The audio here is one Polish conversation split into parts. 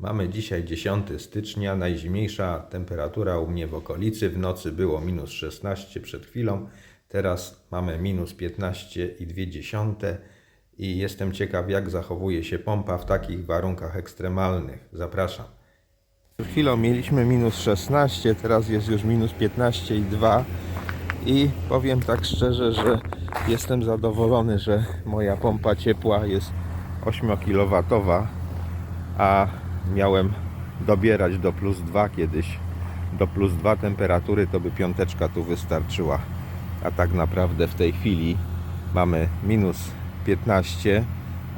Mamy dzisiaj 10 stycznia, najzimniejsza temperatura u mnie w okolicy. W nocy było minus 16 przed chwilą, teraz mamy minus 15,2 i jestem ciekaw jak zachowuje się pompa w takich warunkach ekstremalnych. Zapraszam. Przed chwilą mieliśmy minus 16, teraz jest już minus 15,2 i powiem tak szczerze, że jestem zadowolony, że moja pompa ciepła jest 8 kW, a miałem dobierać do plus 2 kiedyś. Do plus 2 temperatury to by piąteczka tu wystarczyła. A tak naprawdę w tej chwili mamy minus 15.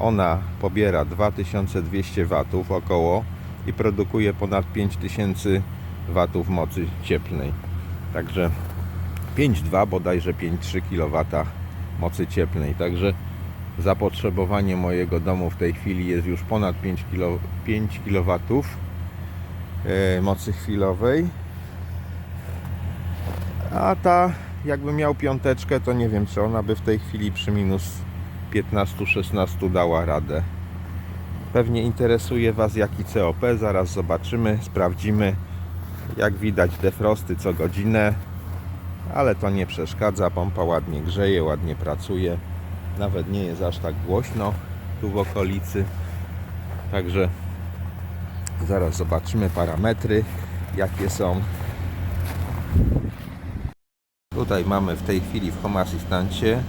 Ona pobiera 2200 watów około i produkuje ponad 5000 watów mocy cieplnej. Także 5,2 bodajże 5,3 kW mocy cieplnej. Także zapotrzebowanie mojego domu w tej chwili jest już ponad 5, kilo, 5 kW e, mocy chwilowej. A ta, jakby miał piąteczkę, to nie wiem, czy ona by w tej chwili przy minus 15-16 dała radę. Pewnie interesuje Was jaki COP, zaraz zobaczymy, sprawdzimy. Jak widać defrosty co godzinę, ale to nie przeszkadza, pompa ładnie grzeje, ładnie pracuje. Nawet nie jest aż tak głośno tu w okolicy. Także zaraz zobaczymy parametry, jakie są. Tutaj mamy w tej chwili w Home Assistancie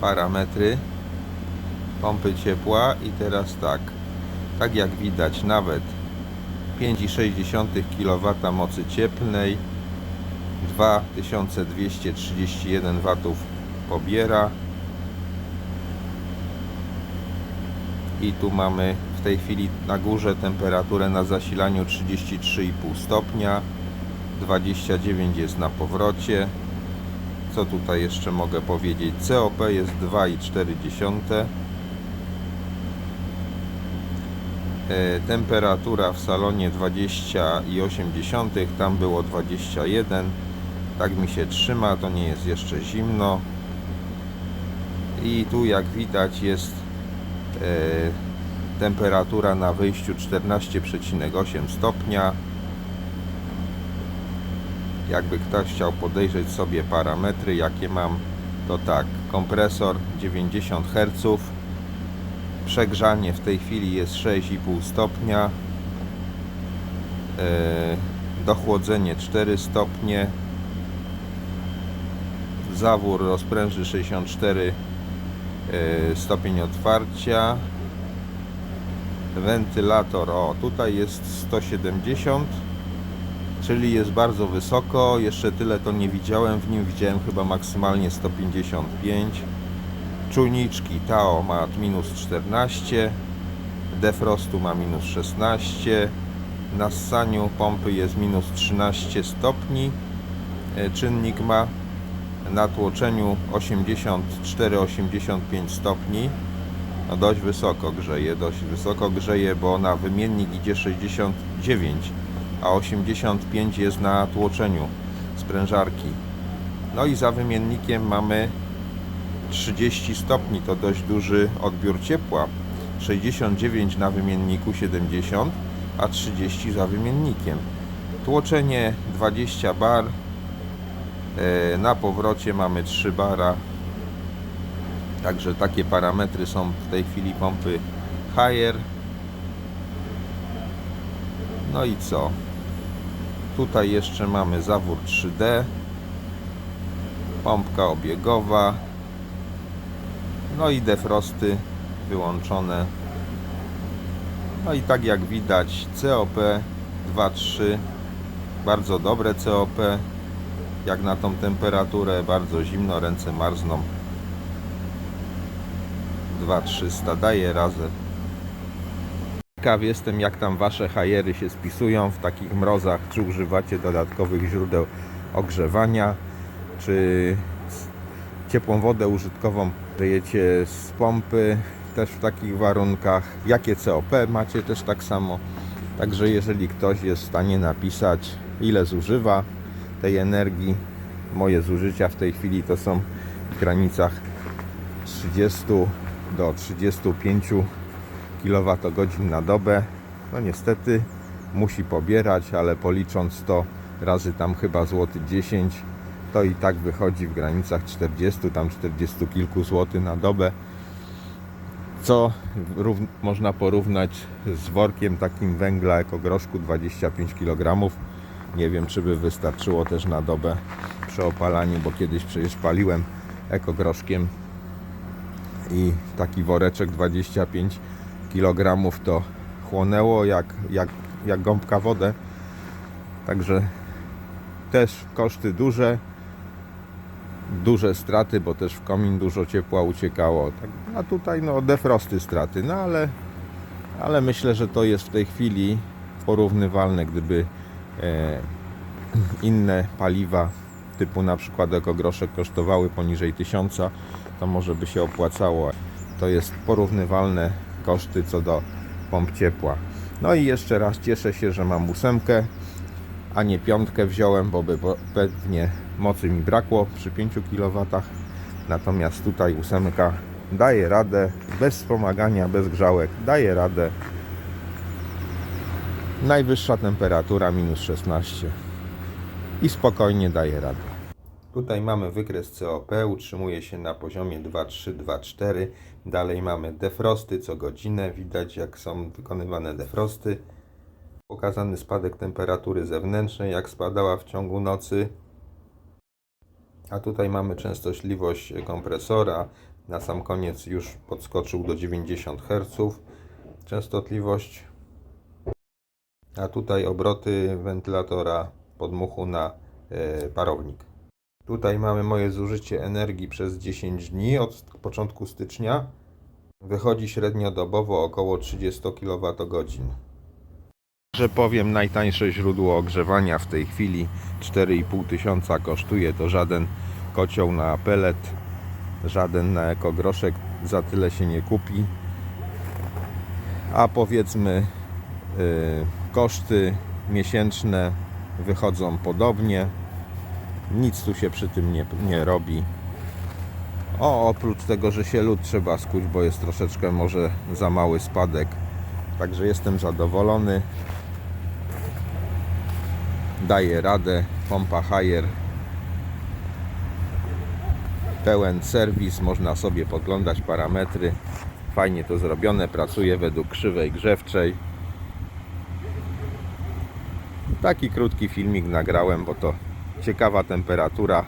parametry pompy ciepła i teraz tak, tak jak widać nawet 5,6 kW mocy cieplnej 2231 W pobiera i tu mamy w tej chwili na górze temperaturę na zasilaniu 33,5 stopnia 29 jest na powrocie. Co tutaj jeszcze mogę powiedzieć? COP jest 2,4 E, temperatura w salonie 20,8 tam było 21 tak mi się trzyma to nie jest jeszcze zimno. I tu jak widać jest temperatura na wyjściu 14,8 stopnia jakby ktoś chciał podejrzeć sobie parametry jakie mam to tak kompresor 90 Hz Przegrzanie w tej chwili jest 6,5 stopnia. E, Dochłodzenie 4 stopnie. Zawór rozpręży 64 e, stopień otwarcia. Wentylator, o tutaj jest 170 czyli jest bardzo wysoko. Jeszcze tyle to nie widziałem w nim, widziałem chyba maksymalnie 155 czujniczki Tao ma minus 14 defrostu ma minus 16 na ssaniu pompy jest minus 13 stopni E, czynnik ma na tłoczeniu 84-85 stopni. No dość wysoko grzeje, dość wysoko grzeje, bo na wymiennik idzie 69 a 85 jest na tłoczeniu sprężarki. No i za wymiennikiem mamy 30 stopni to dość duży odbiór ciepła. 69 na wymienniku 70 a 30 za wymiennikiem. Tłoczenie 20 bar na powrocie mamy 3 bara. Także takie parametry są w tej chwili pompy Haier no i co? Tutaj jeszcze mamy zawór 3D pompka obiegowa. No i defrosty wyłączone. No i tak jak widać COP 2.3 bardzo dobre COP jak na tą temperaturę bardzo zimno, ręce marzną 2300 daje razem Ciekaw jestem jak tam wasze hajery się spisują w takich mrozach, czy używacie dodatkowych źródeł ogrzewania, czy ciepłą wodę użytkową dajecie z pompy też w takich warunkach. Jakie COP macie też tak samo. Także jeżeli ktoś jest w stanie napisać ile zużywa tej energii, moje zużycia w tej chwili to są w granicach 30 do 35 kWh na dobę. no niestety musi pobierać, ale policząc to razy tam chyba złoty 10, to i tak wychodzi w granicach 40, tam 40 kilku złotych na dobę co można porównać z workiem takim węgla ekogroszku 25 kg. Nie wiem, czy by wystarczyło też na dobę przy opalaniu, bo kiedyś przecież paliłem ekogroszkiem i taki woreczek 25 kg to chłonęło jak, jak, jak gąbka wodę. Także też koszty duże, duże straty, bo też w komin dużo ciepła uciekało. Tak, a tutaj no defrosty straty, no ale, ale myślę, że to jest w tej chwili porównywalne, gdyby inne paliwa typu na przykład ekogroszek kosztowały poniżej 1000, to może by się opłacało. To jest porównywalne koszty co do pomp ciepła. No i jeszcze raz cieszę się, że mam ósemkę, a nie piątkę wziąłem, bo by pewnie mocy mi brakło przy 5 kW. Natomiast tutaj ósemka daje radę bez wspomagania, bez grzałek, daje radę. Najwyższa temperatura minus 16 i spokojnie daje radę. Tutaj mamy wykres COP, utrzymuje się na poziomie 2,3-2,4. Dalej mamy defrosty co godzinę, widać jak są wykonywane defrosty. Pokazany spadek temperatury zewnętrznej, jak spadała w ciągu nocy. A tutaj mamy częstotliwość kompresora. Na sam koniec już podskoczył do 90 Hz. Częstotliwość. A tutaj obroty wentylatora podmuchu na e, parownik. Tutaj mamy moje zużycie energii przez 10 dni od początku stycznia. Wychodzi średniodobowo około 30 kWh. Że powiem, najtańsze źródło ogrzewania w tej chwili 4,5 tysiąca kosztuje. To żaden kocioł na pelet, żaden na ekogroszek, za tyle się nie kupi. A powiedzmy, y, koszty miesięczne wychodzą podobnie. Nic tu się przy tym nie, nie robi. O, oprócz tego, że się lód trzeba skuć, bo jest troszeczkę może za mały spadek. Także jestem zadowolony. Daje radę. Pompa Haier. Pełen serwis, można sobie podglądać parametry. Fajnie to zrobione, pracuje według krzywej grzewczej. Taki krótki filmik nagrałem, bo to ciekawa temperatura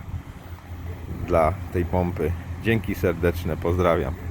dla tej pompy. Dzięki serdeczne, pozdrawiam.